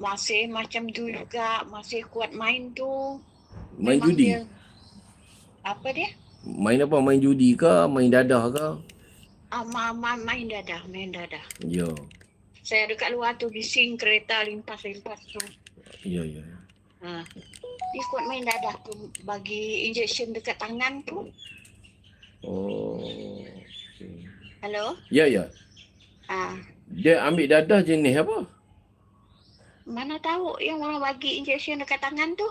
masih macam tu juga, masih kuat main tu. Main Memang judi? dia- apa dia? Main apa? Main judi ke? Main dadah ke? Ah, ma, ma, main dadah, main dadah. Ya. Saya dekat luar tu bising kereta limpas-limpas tu. Ya, ya. ya. Ha. Dia kuat main dadah tu bagi injection dekat tangan tu. Oh. Okay. Hello? Ya, ya. Ah, Dia ambil dadah jenis apa? Mana tahu yang orang bagi injection dekat tangan tu?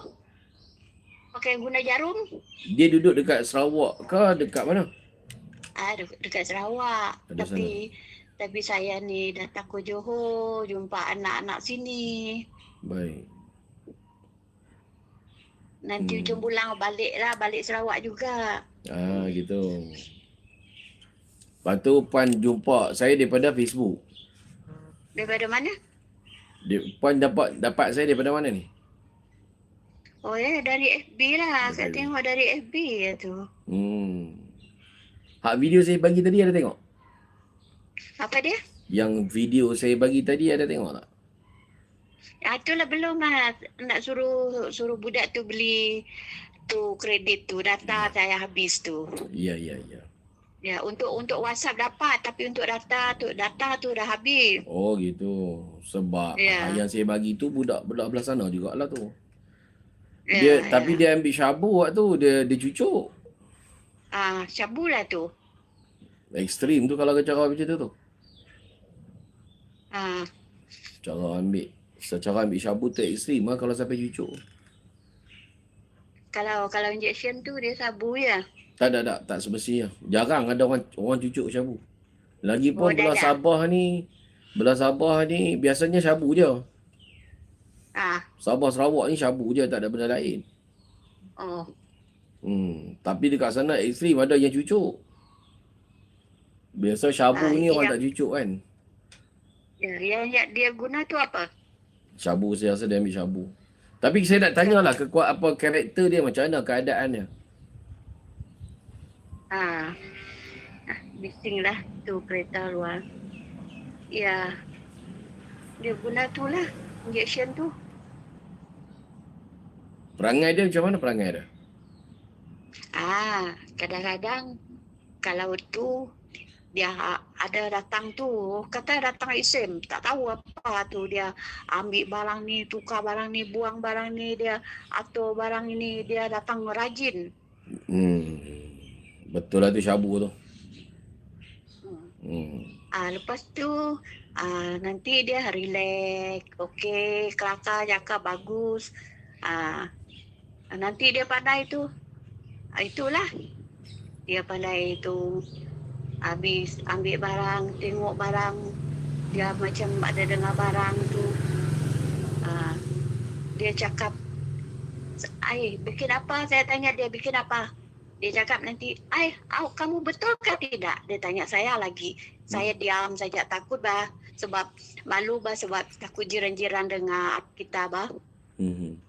Pakai guna jarum? Dia duduk dekat Sarawak ke dekat mana? Ah, de- dekat Sarawak. Ada tapi tapi saya ni datang ke Johor jumpa anak-anak sini. Baik. Nanti Hmm. hujung bulan balik lah, balik Sarawak juga. Ah, gitu. Lepas tu Pan jumpa saya daripada Facebook. Daripada mana? Dia, Pan dapat dapat saya daripada mana ni? Oh ya, dari FB lah. Saya Dari- tengok dari FB ya tu. Hmm. Hak video saya bagi tadi ada tengok? Apa dia? Yang video saya bagi tadi ada tengok tak? Ah, itulah belum lah. Nak suruh suruh budak tu beli tu kredit tu. Data saya habis tu. Ya, ya, ya. Ya, untuk untuk WhatsApp dapat. Tapi untuk data tu, data tu dah habis. Oh gitu. Sebab Ya. yang saya bagi tu budak budak belah sana jugalah tu. Ya, Dia ya. tapi dia ambil syabu waktu dia dia cucuk. Ah, syabu lah tu. Ekstrim tu kalau cara macam tu tu. Ah, Cara ambil secara ambil syabu tu ekstrim lah kalau sampai cucuk. kalau kalau injection tu dia sabu ya. Tak tak tak tak semestinya. Jarang ada orang orang cucuk syabu. Lagipun Oh, belah dah. Sabah ni belah Sabah ni biasanya syabu je. Ah, Sabah Sarawak ni syabu je tak ada benda lain. oh. Hmm, tapi dekat sana ekstrim ada yang cucuk. Biasa syabu Ah, ni orang yang- tak cucuk kan. Ya, yang, yang dia guna tu apa? Syabu saya rasa dia ambil syabu. Tapi saya nak tanyalah kekuat apa karakter dia macam mana keadaan dia. Ah, ah bising lah tu kereta luar. Ya, dia guna tu lah injection tu. Perangai dia macam mana perangai dia? Ah, kadang-kadang kalau tu dia ha- ada datang tu, kata datang isim, tak tahu apa tu dia ambil barang ni, tukar barang ni, buang barang ni, dia atau barang ini dia datang rajin. Hmm. Betul lah tu syabu tu. Hmm. Hmm. Ah, lepas tu ah, nanti dia relax, okey, kelakar cakap bagus. Ah, nanti dia pandai tu. Ah, itulah. Dia pandai tu habis ambil barang, tengok barang dia macam ada dengar barang tu. Ah, dia cakap Ai, bikin apa? Saya tanya dia bikin apa? Dia cakap nanti, ai, au, kamu betul ke tidak? Dia tanya saya lagi. Saya diam saja takut bah sebab malu bah sebab takut jiran-jiran dengar kita bah. Hmm.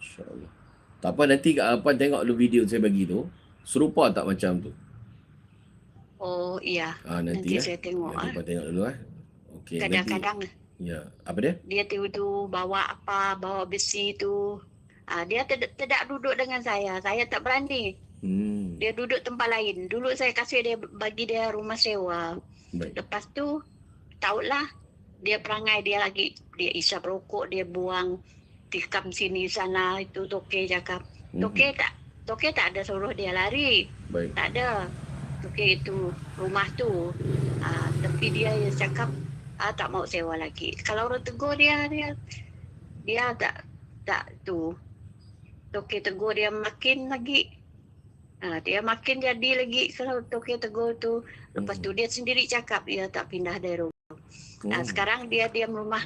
InsyaAllah. Tak apa nanti Alpan tengok dulu video saya bagi tu. Serupa tak macam tu? Oh iya, Ah nanti, nanti, eh. saya tengok Nanti ah. Alpan tengok dulu eh. Okey. nanti- Kadang-kadang Ya. Apa dia? dia tu bawa apa, bawa besi tu. Ah, dia tidak, tidak duduk dengan saya. Saya tak berani. Hmm. Dia duduk tempat lain. Dulu saya kasih dia bagi dia rumah sewa. Baik. Lepas tu tahulah dia perangai dia lagi dia isap rokok dia buang tikam sini sana itu toke cakap Hmm. toke tak toke tak ada suruh dia lari Baik. tak ada toke itu rumah tu ah, tapi dia yang cakap ah, tak mau sewa lagi kalau orang tegur dia dia dia tak tak tu toke tegur dia makin lagi ah, dia makin jadi lagi kalau toke tegur tu Lepas tu dia sendiri cakap dia tak pindah dari rumah. Nah, Hmm. sekarang dia diam rumah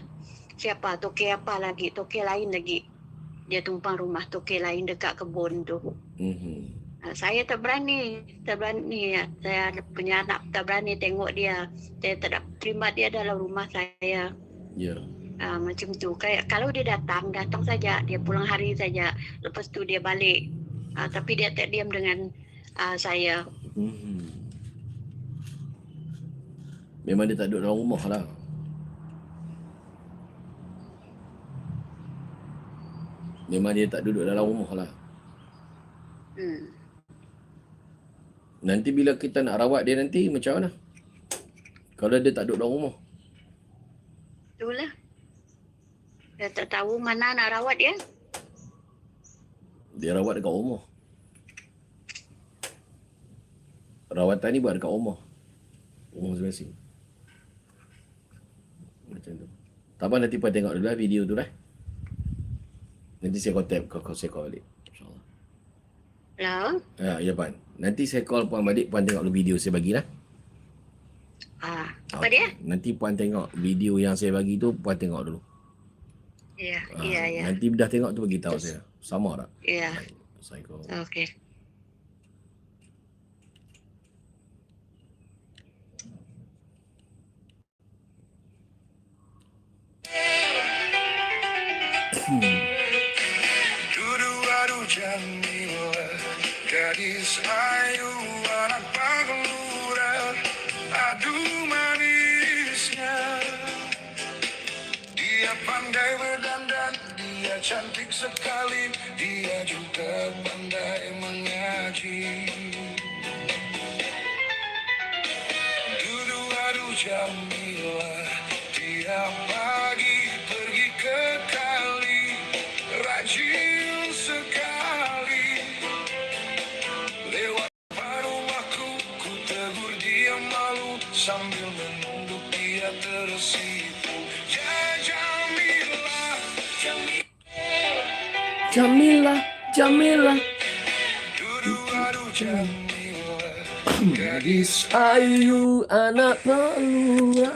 siapa? Toke apa lagi? Toke lain lagi. Dia tumpang rumah toke lain dekat kebun tu. Hmm. Nah, saya tak berani. Tak berani. ya. Saya punya anak tak berani tengok dia. Saya tak terima dia dalam rumah saya. Ya uh, macam tu. Kayak kalau dia datang datang saja. Dia pulang hari saja. Lepas tu dia balik. Uh, tapi dia tak diam dengan uh, saya. Hmm. memang dia tak duduk dalam rumah lah. Memang dia tak duduk dalam rumah lah. Hmm. nanti bila kita nak rawat dia nanti macam mana? Kalau dia tak duduk dalam rumah. Itulah dia tak tahu mana nak rawat dia. Dia rawat dekat rumah. Rawatan ni buat dekat rumah. Rumah masing-masing. Macam tu. Tak apa nanti Puan tengok dulu lah video tu lah. Nanti saya contact kau, kau saya call balik. InsyaAllah. Lah. Ya, ya Puan. Nanti saya call Puan balik, Puan tengok dulu video saya bagi lah. Ah, apa dia? Nanti Puan tengok video yang saya bagi tu, Puan tengok dulu. Ya, Ah, ya, ya. Nanti dah tengok tu beritahu saya. Sama tak? Ya. Assalamualaikum. Okey. Dulu aduh Jamila Gadis ayu cantik sekali Dia juga pandai mengaji. Dulu aduh Jamila Tiap Jamila. Gadis Ayu anak Ya,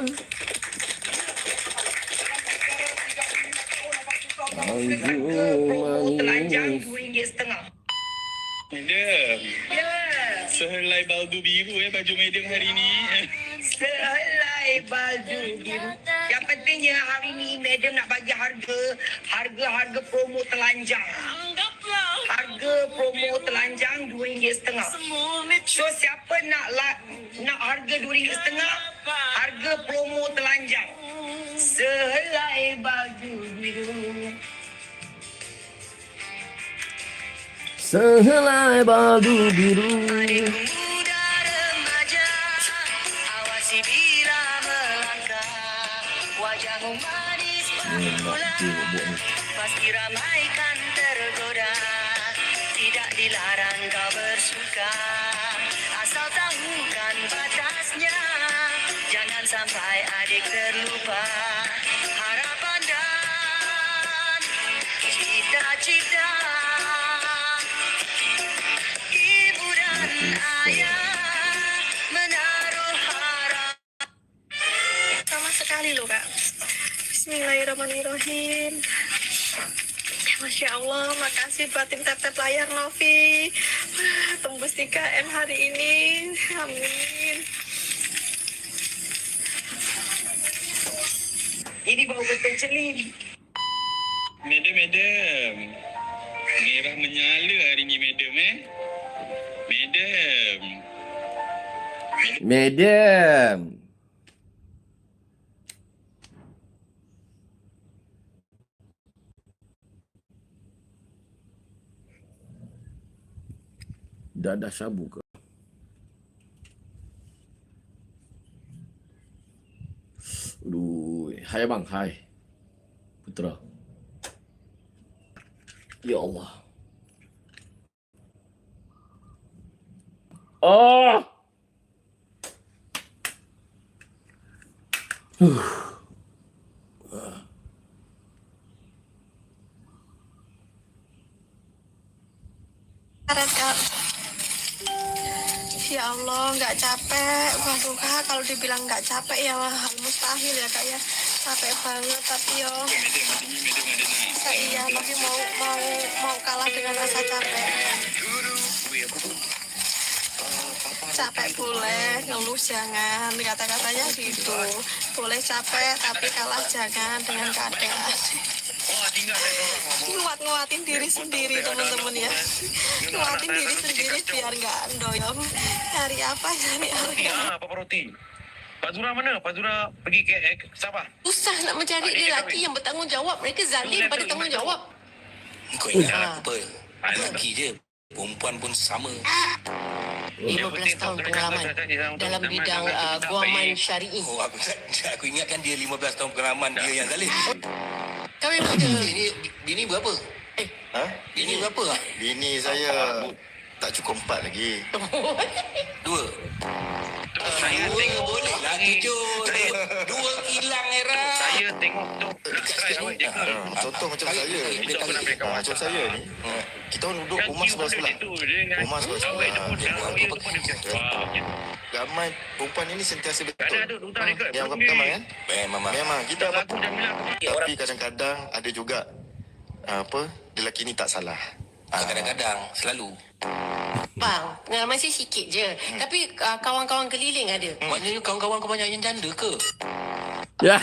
sehelai baldu biru eh baju madam hari ni. sehelai baju biru. Yang pentingnya hari ni madam nak bagi harga, harga-harga promo telanjang. Harga promo telanjang dua ringgit setengah. So siapa nak la, nak harga dua ringgit setengah, harga promo telanjang. Sehelai baju biru. Sehelai baldu biru. Muda remaja, awasi bila melangkah. Wajahmu manis Ni nak pula, dia buat ni. pasti ramaikan tergoda. Tidak dilarang kau bersuka, asal tahukan batasnya. Jangan sampai adik terlupa harapan dan cita-cita. Ibu dan ayah menaruh harap Sama sekali loh kak. Bismillahirrahmanirrahim. Masya Allah, makasih buat tim tap-tap layar Novi. Wah, Tembus 3M hari ini. Amin. Ini bau betul celim. Madam, madam. Merah menyala hari ni madam eh. Madam. Madam. Dah sabu ke? Aduh, hai abang, hai. Putra. Ya Allah. Oh! Kak. Ya Allah, nggak capek. Waduh kak, kalau dibilang nggak capek ya wah, mustahil ya kak ya. Capek banget, tapi yo. Masa iya, tapi mau mau mau kalah dengan rasa capek. Capek boleh, ngeluh jangan. Kata-katanya gitu. Boleh capek, tapi kalah jangan dengan keadaan. Nguat-nguatin diri sendiri teman-teman ya. Nguatin diri sendiri biar nggak doyong. Cari apa, cari harga. Ah, Papa Roti. Pak Zura mana? Pak Zura pergi ke, eh, ke Sabah. Susah nak mencari lelaki yang bertanggungjawab. Mereka zalim pada tanggungjawab. Kau ingat Ah. apa? Lelaki je. Perempuan pun sama. 15 tahun pengalaman dalam bidang uh, guaman syari'i. Oh, aku, aku ingatkan dia 15 tahun pengalaman dia yang zalim. Memang je. Bini, bini berapa? Eh, Ha? Bini berapa lah? Bini saya tak cukup empat lagi. Dua. Saya tengok boleh lah tujuh. Dua, hilang era. Saya tengok tu Ha, contoh macam saya. Dia tak boleh. Ha, macam saya ni. Kita orang duduk rumah sebelah sebelah. Rumah sebelah sebelah. Ramai perempuan ini sentiasa betul. Yang pertama kan? Memang, memang. Kita apa Tapi kadang-kadang ada juga ah, apa lelaki ni tak salah. Ah, Kadang-kadang, selalu. Bang, pengalaman saya sikit je. Tapi uh, kawan-kawan keliling ada. Maknanya kawan-kawan kau banyak yang janda ke? Ya. Ah,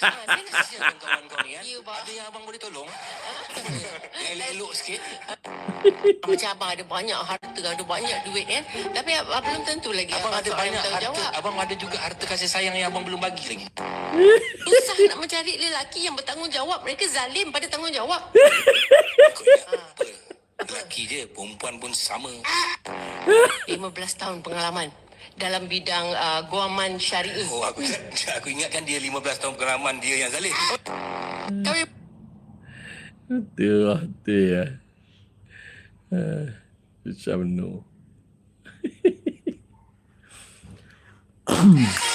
saya nak kawan kau ni kan? Ya, bang. Ada yang abang boleh tolong? Yang elok-elok sikit. Macam abang ada banyak harta, ada banyak duit kan. Tapi abang belum tentu lagi Abang ada seorang banyak harta. bertanggungjawab. Abang ada juga harta kasih sayang yang abang belum bagi lagi. Susah nak mencari lelaki yang bertanggungjawab. Mereka zalim pada tanggungjawab. Apa? Lelaki je, perempuan pun sama. 15 tahun pengalaman dalam bidang uh, guaman syari'i. Oh, aku, aku ingatkan dia 15 tahun pengalaman dia yang zalim. Betul lah. Betul ya. Uh, macam no.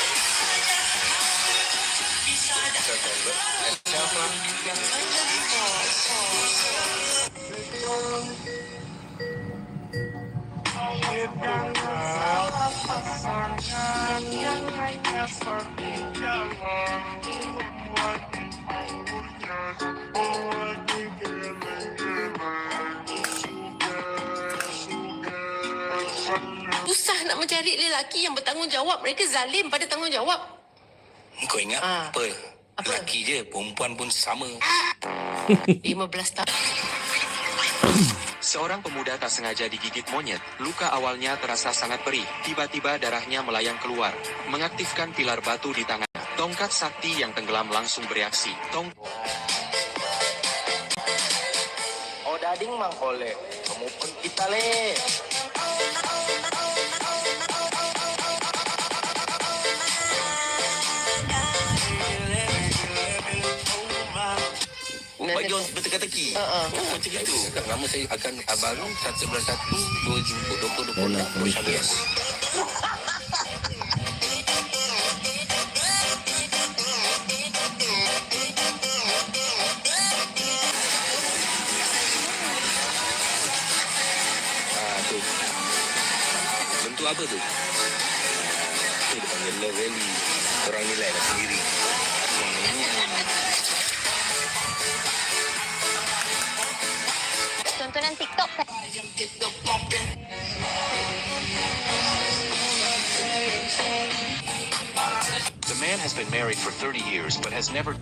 susah nak mencari lelaki yang bertanggungjawab. Mereka zalim pada tanggungjawab. Kau ingat Ah. apa? Apa? Lelaki je, perempuan pun sama. 15 tahun. Seorang pemuda tak sengaja digigit monyet. Luka awalnya terasa sangat perih. Tiba-tiba darahnya melayang keluar. Mengaktifkan pilar batu di tangan. Tongkat sakti yang tenggelam langsung bereaksi. Tong Oh dading mang kolek. Kamu pun kita le. Bagi orang berteka-teki. Uh-uh. Oh, macam itu. Lama saya akan abang 111 20 20 Nak finish. 20 The man has been married for 30 years but has never